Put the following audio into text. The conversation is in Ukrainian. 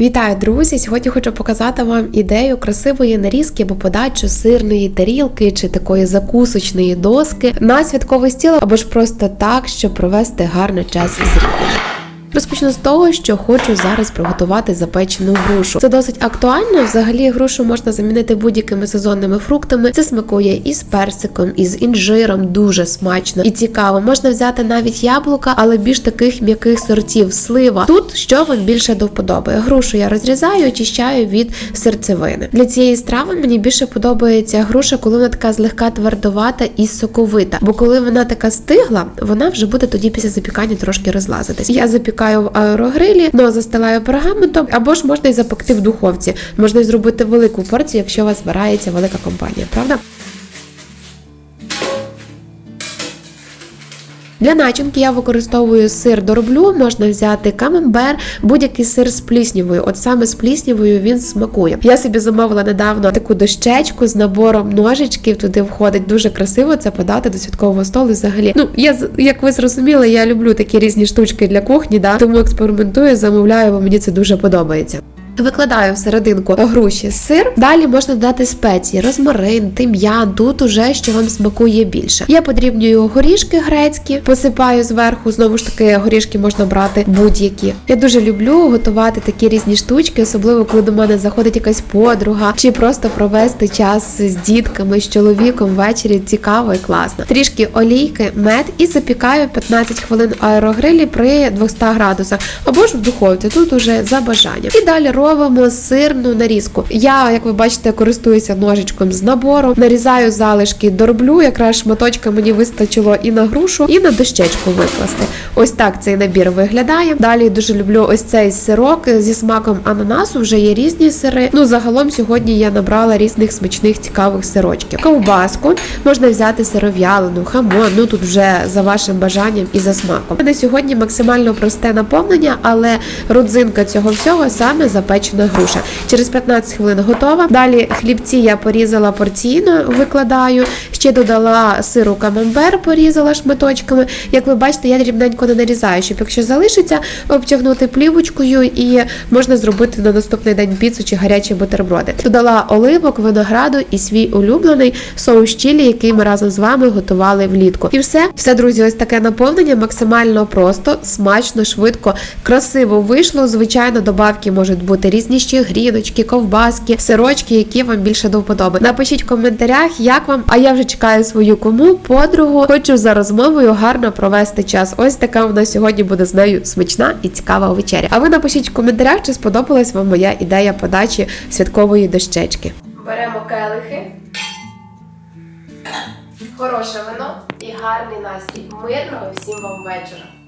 Вітаю, друзі! Сьогодні хочу показати вам ідею красивої нарізки або подачу сирної тарілки чи такої закусочної доски на святковий стіл, або ж просто так, щоб провести гарний час з рідними. Розпочну з того, що хочу зараз приготувати запечену грушу. Це досить актуально. Взагалі, грушу можна замінити будь-якими сезонними фруктами. Це смакує і з персиком, і з інжиром, дуже смачно і цікаво. Можна взяти навіть яблука, але більш таких м'яких сортів слива. Тут що вам більше до вподоби. Грушу я розрізаю, очищаю від серцевини. Для цієї страви мені більше подобається груша, коли вона така злегка твердовата і соковита. Бо коли вона така стигла, вона вже буде тоді після запікання трошки розлазитись. Я запікаю в аерогрилі, но застилаю пергаментом, або ж можна і запекти в духовці. Можна і зробити велику порцію, якщо у вас збирається велика компанія, правда? Для начинки я використовую сир дороблю, можна взяти камембер, будь-який сир з пліснявою. От саме з пліснявою він смакує. Я собі замовила недавно таку дощечку з набором ножичків. Туди входить дуже красиво це подати до святкового столу. Взагалі, ну я як ви зрозуміли, я люблю такі різні штучки для кухні, да тому експериментую, замовляю, бо мені це дуже подобається. Викладаю в серединку груші сир. Далі можна додати спеції, розмарин, тим'ян. Тут уже що вам смакує більше. Я подрібнюю горішки грецькі, посипаю зверху. Знову ж таки, горішки можна брати будь-які. Я дуже люблю готувати такі різні штучки, особливо коли до мене заходить якась подруга, чи просто провести час з дітками, з чоловіком ввечері. Цікаво і класно. Трішки олійки, мед і запікаю 15 хвилин аерогрилі при 200 градусах або ж в духовці. Тут уже за бажанням. І далі робимо сирну нарізку. Я, як ви бачите, користуюся ножичком з набору, нарізаю залишки, дороблю, якраз шматочка мені вистачило і на грушу, і на дощечку викласти. Ось так цей набір виглядає. Далі дуже люблю ось цей сирок зі смаком ананасу. Вже є різні сири. Ну загалом сьогодні я набрала різних смачних цікавих сирочків. Ковбаску можна взяти сиров'ялену, хамон. Ну тут вже за вашим бажанням і за смаком. У мене сьогодні максимально просте наповнення, але родзинка цього всього саме запечена груша. Через 15 хвилин готова. Далі хлібці я порізала порційно, викладаю. Ще додала сиру камамбер, порізала шматочками. Як ви бачите, я дрібненько не нарізаю, щоб якщо залишиться, обтягнути плівочкою і можна зробити на наступний день піцу чи гарячі бутерброди. Додала оливок, винограду і свій улюблений соус чілі, який ми разом з вами готували влітку. І все, все, друзі, ось таке наповнення максимально просто, смачно, швидко, красиво вийшло. Звичайно, добавки можуть бути різні ще гріночки, ковбаски, сирочки, які вам більше до вподоби. Напишіть в коментарях, як вам. А я вже чекаю свою кому подругу. Хочу за розмовою гарно провести час. Ось така нас сьогодні буде з нею смачна і цікава вечеря. А ви напишіть в коментарях, чи сподобалась вам моя ідея подачі святкової дощечки. Беремо келихи, хороше вино і гарний настрій. Мирного всім вам вечора.